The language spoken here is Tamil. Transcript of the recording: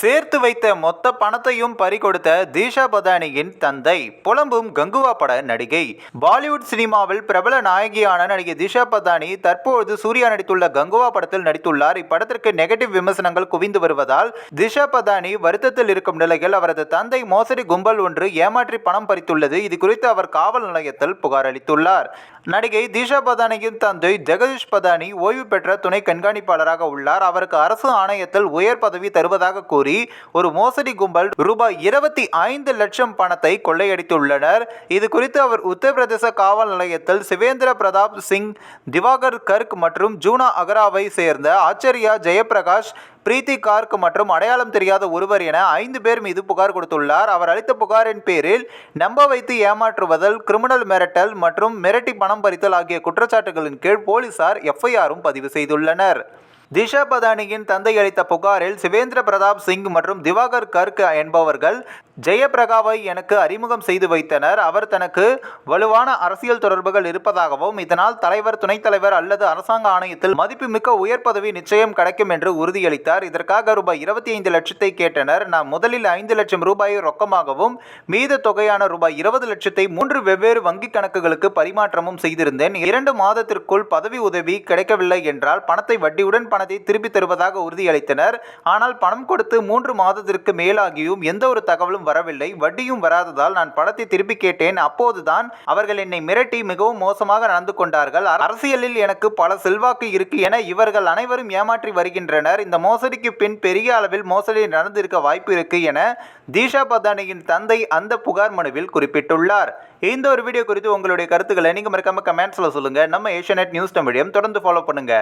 சேர்த்து வைத்த மொத்த பணத்தையும் பறிகொடுத்த தீஷா பதானியின் தந்தை புலம்பும் கங்குவா பட நடிகை. பாலிவுட் சினிமாவில் பிரபல நாயகியான நடிகை திஷா பதானி தற்பொழுது சூர்யா நடித்துள்ள கங்குவா படத்தில் நடித்துள்ளார். இப்படத்திற்கு நெகட்டிவ் விமர்சனங்கள் குவிந்து வருவதால் திஷா பதானி வருத்தத்தில் இருக்கும் நிலையில் அவரது தந்தை மோசடி கும்பல் ஒன்று ஏமாற்றி பணம் பறித்துள்ளது. இது குறித்து அவர் காவல் நிலையத்தில் புகார் அளித்துள்ளார். நடிகை திஷா பதானியின் தந்தை ஜெகதீஷ் பதானி ஓய்வு பெற்ற துணை கண்காணிப்பாளராக உள்ளார். அவருக்கு அரசு ஆணையத்தில் உயர் பதவி தருவதாக கூறி ஒரு மோசடி கும்பல் ரூபாய் இருபத்தி ஐந்து லட்சம் பணத்தை கொள்ளையடித்துள்ளனர். இது குறித்து அவர் உத்தரப்பிரதேச காவல் நிலையத்தில் சிவேந்திர பிரதாப் சிங் திவாகர் கர்க் மற்றும் ஜூனா அகராவை சேர்ந்த ஆச்சரியா ஜெயபிரகாஷ் பிரீத்தி கார்க் மற்றும் அடையாளம் தெரியாத ஒருவர் என ஐந்து பேர் மீது புகார் கொடுத்துள்ளார். அவர் அளித்த புகாரின் பேரில் நம்ப வைத்து ஏமாற்றுவதல் கிரிமினல் மிரட்டல் மற்றும் மிரட்டி பணம் பறித்தல் ஆகிய குற்றச்சாட்டுகளின் கீழ் போலீசார் எஃப்ஐஆரும் பதிவு செய்துள்ளனர். திஷா பதானியின் தந்தை அளித்த புகாரில் சிவேந்திர பிரதாப் சிங் மற்றும் திவாகர் கர்க் என்பவர்கள் ஜெயபிரகாவை எனக்கு அறிமுகம் செய்து வைத்தனர். அவர் தனக்கு வலுவான அரசியல் தொடர்புகள் இருப்பதாகவும் இதனால் தலைவர் துணைத் தலைவர் அல்லது அரசாங்க ஆணையத்தில் மதிப்புமிக்க உயர் பதவி நிச்சயம் கிடைக்கும் என்று உறுதியளித்தார். இதற்காக ரூபாய் இருபத்தி ஐந்து லட்சத்தை கேட்டனர். நான் முதலில் ஐந்து லட்சம் ரூபாயை ரொக்கமாகவும் மீத தொகையான ரூபாய் இருபது லட்சத்தை மூன்று வெவ்வேறு வங்கிக் கணக்குகளுக்கு பரிமாற்றமும் செய்திருந்தேன். இரண்டு மாதத்திற்குள் பதவி உதவி கிடைக்கவில்லை என்றால் பணத்தை வட்டியுடன் பணத்தை திருப்பி தருவதாக உறுதியளித்தனர். ஆனால் பணம் கொடுத்து மூன்று மாதத்திற்கு மேலாகியும் எந்த ஒரு தகவலும் வரவில்லை. வட்டியும் வராததால் நான் படத்தை திருப்பி கேட்டேன். அப்போதுதான் அவர்கள் என்னை மிரட்டி மிகவும் மோசமாக நடந்து கொண்டார்கள். அரசியலில் எனக்கு பல செல்வாக்கு இருக்கு என இவர்கள் அனைவரும் ஏமாற்றி வருகின்றனர். இந்த மோசடிக்கு பின் பெரிய அளவில் மோசடி நடந்திருக்க வாய்ப்பு இருக்கு என தீஷா பதானியின் தந்தை அந்த புகார் மனுவில் குறிப்பிட்டுள்ளார். இந்த ஒரு வீடியோ குறித்து உங்களுடைய கருத்துக்களை நீங்கள் மறக்காம கமெண்ட்ஸில் சொல்லுங்க. நம்ம ஏஷியநெட் நியூஸ் தமிழியம் தொடர்ந்து ஃபாலோ பண்ணுங்க.